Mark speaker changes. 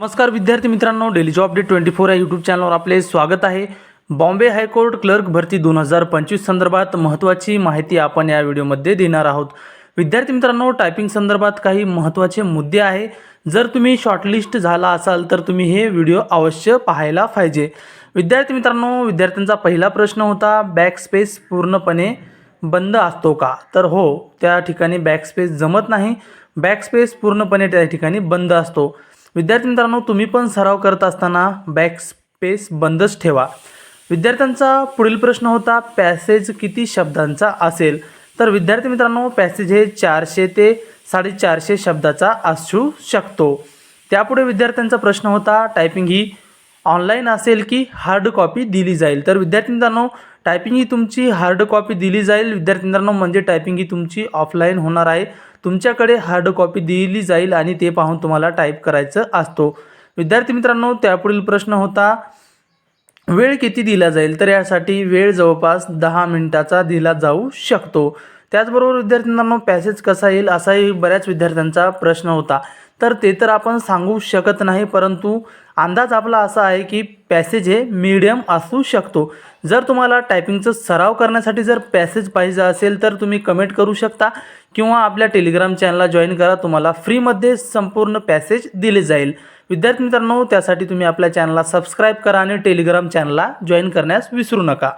Speaker 1: नमस्कार विद्यार्थी मित्रांनो daily job day twenty four या यूट्यूब चॅनलवर आपले स्वागत आहे. बॉम्बे हायकोर्ट क्लर्क भरती दोन हजार पंचवीस संदर्भात महत्त्वाची माहिती आपण या व्हिडिओमध्ये देणार आहोत. विद्यार्थी मित्रांनो टायपिंग संदर्भात काही महत्त्वाचे मुद्दे आहे. जर तुम्ही शॉर्टलिस्ट झाला असाल तर तुम्ही हे व्हिडिओ अवश्य पाहायला पाहिजे. विद्यार्थी मित्रांनो विद्यार्थ्यांचा पहिला प्रश्न होता बॅकस्पेस पूर्णपणे बंद असतो का? तर हो त्या ठिकाणी बॅकस्पेस जमत नाही. बॅकस्पेस पूर्णपणे त्या ठिकाणी बंद असतो. विद्यार्थी मित्रांनो तुम्ही पण सराव करत असताना बॅक स्पेस बंदच ठेवा. विद्यार्थ्यांचा पुढील प्रश्न होता पॅसेज किती शब्दांचा असेल? तर विद्यार्थी मित्रांनो पॅसेज हे चारशे ते साडेचारशे शब्दाचा असू शकतो. त्यापुढे विद्यार्थ्यांचा प्रश्न होता टायपिंग ही ऑनलाईन असेल की हार्ड कॉपी दिली जाईल? तर विद्यार्थी मित्रांनो टायपिंग ही तुमची हार्ड कॉपी दिली जाईल. विद्यार्थी मित्रांनो म्हणजे टायपिंग ही तुमची ऑफलाईन होणार आहे. तुमच्याकडे हार्ड कॉपी दिली जाईल आणि ते पाहून तुम्हाला टाईप करायचं असतो. विद्यार्थी मित्रांनो त्यापुढील प्रश्न होता वेळ किती दिला जाईल? तर यासाठी वेळ जवळपास दहा मिनिटाचा दिला जाऊ शकतो. त्याचबरोबर विद्यार्थ्यांना पॅसेज कसा येईल? असाही बऱ्याच विद्यार्थ्यांचा प्रश्न होता. तर ते तर आपण सांगू शकत नाही परंतु अंदाज आपला असा आहे की पॅसेज हे मीडियम असू शकतो. जर तुम्हाला टायपिंगचा सराव करण्यासाठी जर पॅसेज पाहिजे असेल तर तुम्ही कमेंट करू शकता किंवा आपल्या टेलिग्राम चॅनलला जॉईन करा. तुम्हाला फ्रीमध्ये संपूर्ण पॅसेज दिले जाईल. विद्यार्थी मित्रांनो त्यासाठी तुम्ही आपल्या चॅनलला सबस्क्राईब करा आणि टेलिग्राम चॅनलला जॉईन करण्यास विसरू नका.